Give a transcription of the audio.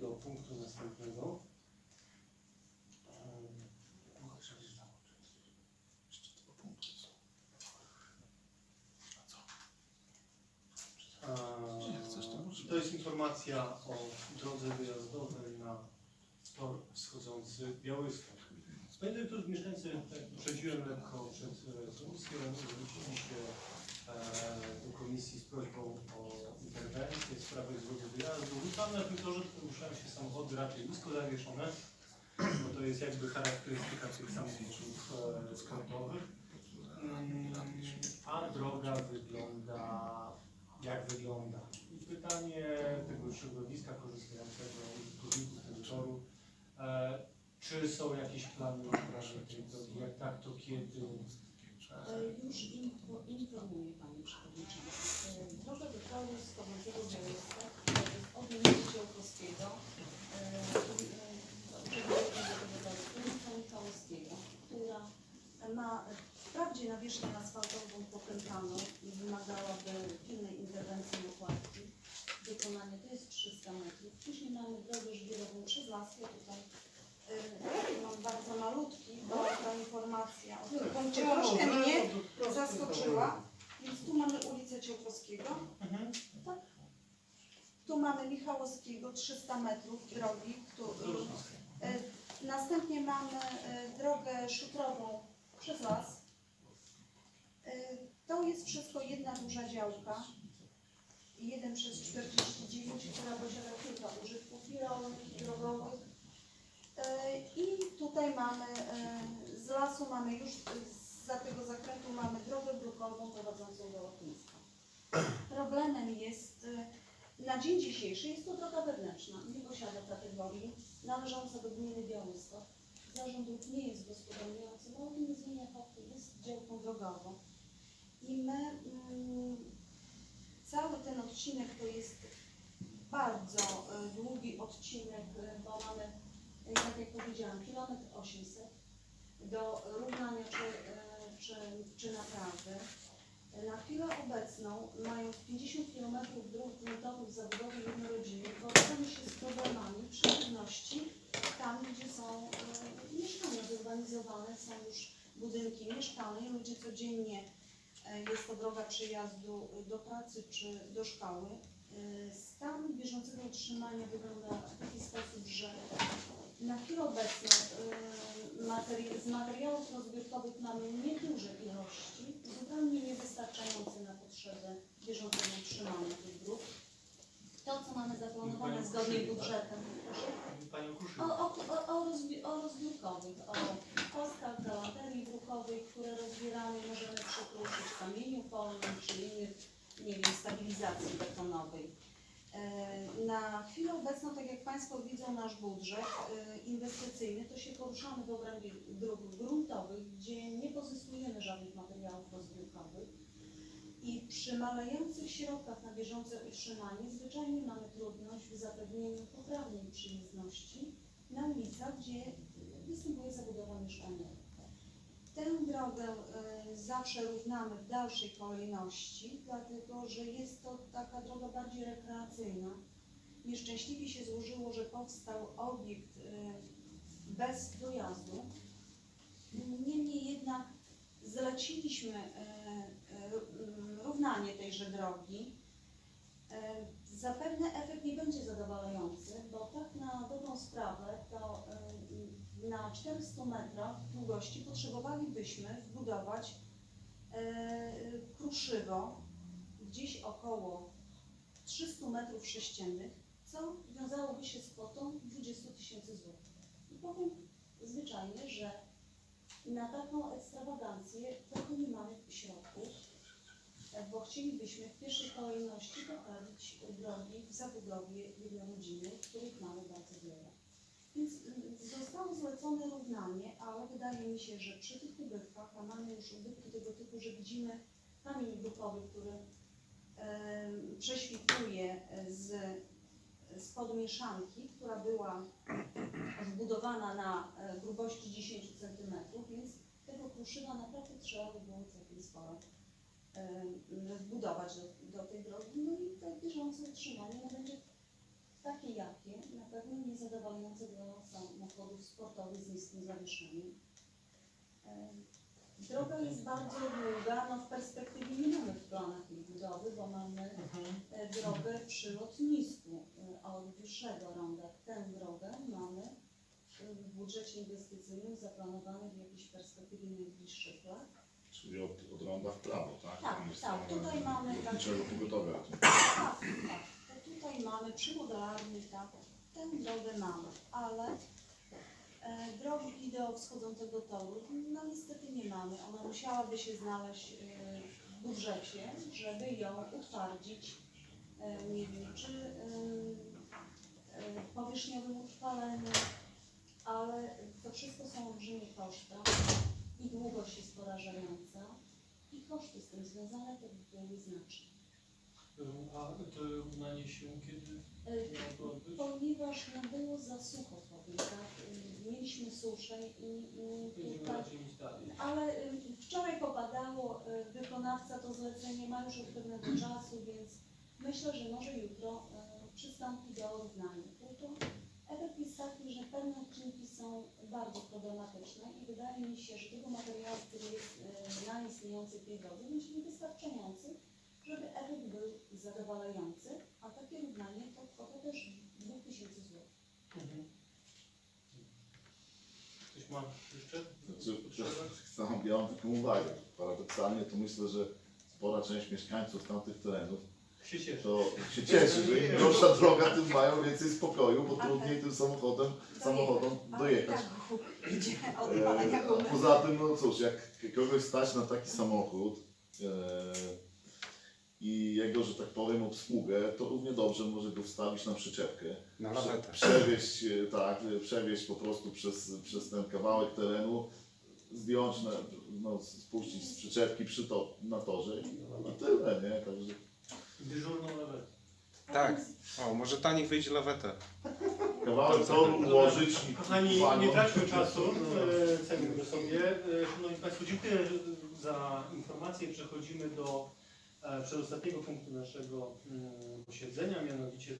do punktu następnego. Em, a, To jest informacja o drodze wyjazdowej na tor wschodzący Białystok. Panie dyrektorze, mieszkańcy, tak uprzedziłem lekko przed komisją, zwrócili się e, do komisji z prośbą o interwencję w sprawie drogi Pan na tym torze poruszają się samochody raczej nisko zawieszone, bo to jest jakby charakterystyka tych samochodów e, sportowych. Mm, A droga wygląda jak wygląda. I pytanie tego środowiska korzystającego użytkowników tego toru, e, czy są jakieś plany naprawy tej drogi? Jak tak, to kiedy? E, Już info, informuję Panie Przewodniczący. E, Droga do toru z Komendego Białystok to jest od ulicy Ciałkowskiego e, i, e, przebiegając do tego toru ulica Michałowskiego, która ma e, wprawdzie nawierzchnię asfaltową popękaną i wymagałaby pilnej interwencji nakładki. Wykonanie to jest 300 metrów. Później mamy drogę żwirową przez las. Ja tutaj e, mam bardzo malutki, bo ta informacja o tym punkcie troszkę mnie zaskoczyła. Więc tu mamy ulicę Ciołkowskiego, Mhm. tu mamy Michałowskiego, 300 metrów drogi. Tu, e, następnie mamy e, drogę szutrową przez las. E, to jest wszystko jedna duża działka. 1 przez 49, która posiada kilka użytków wiralnych i drogowych. I tutaj mamy, z lasu mamy już, e, za tego zakrętu mamy drogę brukową prowadzącą do lotniska. Problemem jest, e, na dzień dzisiejszy jest to droga wewnętrzna, nie posiada kategorii, należąca do gminy Białystok. Zarząd nie jest gospodarującym, ale to nie zmienia faktu, jest działką drogową. I my, mm, cały ten odcinek to jest bardzo e, długi odcinek, bo mamy e, tak jak powiedziałam, kilometr 800 do równania czy, czy, czy naprawy. Na chwilę obecną, mając 50 km dróg gruntowych zabudowy jednorodzinnych, borykamy się z problemami przechodności tam, gdzie są e, mieszkania zurbanizowane, są już budynki mieszkalne i ludzie codziennie, e, jest to droga przejazdu do pracy czy do szkoły. E, Stan bieżącego utrzymania wygląda w taki sposób, że na chwilę obecną y, materi- z materiałów rozbiórkowych mamy nieduże ilości, zupełnie niewystarczające na potrzeby bieżącego utrzymania tych dróg. To, co mamy zaplanowane zgodnie Kruszyk, budżetem, proszę. Kruszyn. O, o, o, o, rozbi- o rozbiórkowych, o kostkach, galanterii drukowej, które rozbieramy, możemy przekruszyć kamieniu polnym czy innych, nie wiem, stabilizacji betonowej. E, Na chwilę obecną, tak jak Państwo widzą nasz budżet e, inwestycyjny, to się poruszamy w obrębie dróg gruntowych, gdzie nie pozyskujemy żadnych materiałów rozbiórkowych. I przy malejących środkach na bieżące utrzymanie zwyczajnie mamy trudność w zapewnieniu poprawnej przyjezdności na ulicach, gdzie występuje zabudowa mieszkaniowa. Tę drogę y, zawsze równamy w dalszej kolejności, dlatego że jest to taka droga bardziej rekreacyjna. Nieszczęśliwie się złożyło, że powstał obiekt y, bez dojazdu. Niemniej jednak zleciliśmy y, y, równanie tejże drogi. E, Zapewne efekt nie będzie zadowalający, bo tak na dobrą sprawę to e, na 400 metrach długości potrzebowalibyśmy wbudować e, kruszywo gdzieś około 300 metrów sześciennych, co wiązałoby się z kwotą 20 tysięcy złotych. I powiem zwyczajnie, że na taką ekstrawagancję trochę nie mamy środków bo chcielibyśmy w pierwszej kolejności poprawić drogi w zabudowie jednorodzinnej, których mamy bardzo wiele. Więc mm, zostało zlecone równanie, ale wydaje mi się, że przy tych ubytkach, a mamy już ubytki tego typu, że widzimy kamień grupowy, który em, prześwituje z, z podmieszanki, która była zbudowana na e, grubości 10 cm, więc tego kruszywa naprawdę trzeba by było całkiem sporo wbudować do, do tej drogi, no i to bieżące utrzymanie no będzie takie jakie na pewno niezadowalające dla samochodów sportowych z niskim zawieszeniem. Droga jest bardzo długa, no w perspektywie nie mamy w planach jej budowy, bo mamy e, drogę przy lotnisku, dłuższego ronda tę drogę mamy e, w budżecie inwestycyjnym zaplanowanych w jakiejś perspektywie najbliższych lat. Czyli od, od ronda w prawo, tak? Tak, Tam jest tak, tam tutaj mamy Lotniczego. Tak, tak. To tutaj mamy przy modelarni, tak, tę drogę mamy, ale e, drogi wideo wschodzącego toru, no niestety nie mamy. Ona musiałaby się znaleźć e, w budżecie, żeby ją utwardzić, e, nie wiem, czy e, powierzchniowym utrwaleniem, ale to wszystko są olbrzymie koszty i długość jest porażająca i koszty z tym związane to by były znaczne. A to równanie się kiedy E, miało to odbyć? Ponieważ no, było za sucho, powiem tak, y, mieliśmy suszę i, i Będziemy dalej. ale wczoraj popadało, wykonawca to zlecenie ma już od pewnego czasu, więc myślę, że może jutro przystąpi do równania. Tylko efekt jest taki, że pewne odcinki są bardzo problematyczne i wydaje mi się, że tego materiału, który jest na istniejącej tej drodze, będzie niewystarczający, żeby efekt był zadowalający, a takie równanie to kwota też 2000 zł. Mhm. Ktoś ma jeszcze? Znaczy, ja mam taką uwagę. Paradoksalnie to myślę, że spora część mieszkańców tamtych terenów Się to się cieszy, że im gorsza droga, tym mają więcej spokoju, bo trudniej tym samochodem, samochodom dojechać. Gdzie E, a poza tym, no cóż, jak kogoś stać na taki samochód e, i jego, że tak powiem, obsługę, to równie dobrze może go wstawić na przyczepkę. Na lawetę. Przewieźć, e, tak, e, przewieźć po prostu przez, przez ten kawałek terenu, zdjąć, na, no, spuścić z przyczepki przy to, na torze i, i tyle, nie? Także Dyżurną lewetę. Tak. O, może taniej wyjdzie lawetę. kawałek toru ułożyć i Kochani, nie traćmy czasu, e, cenimy sobie. E, Szanowni Państwo, dziękuję za informację. Przechodzimy do e, przedostatniego punktu naszego mm, posiedzenia, mianowicie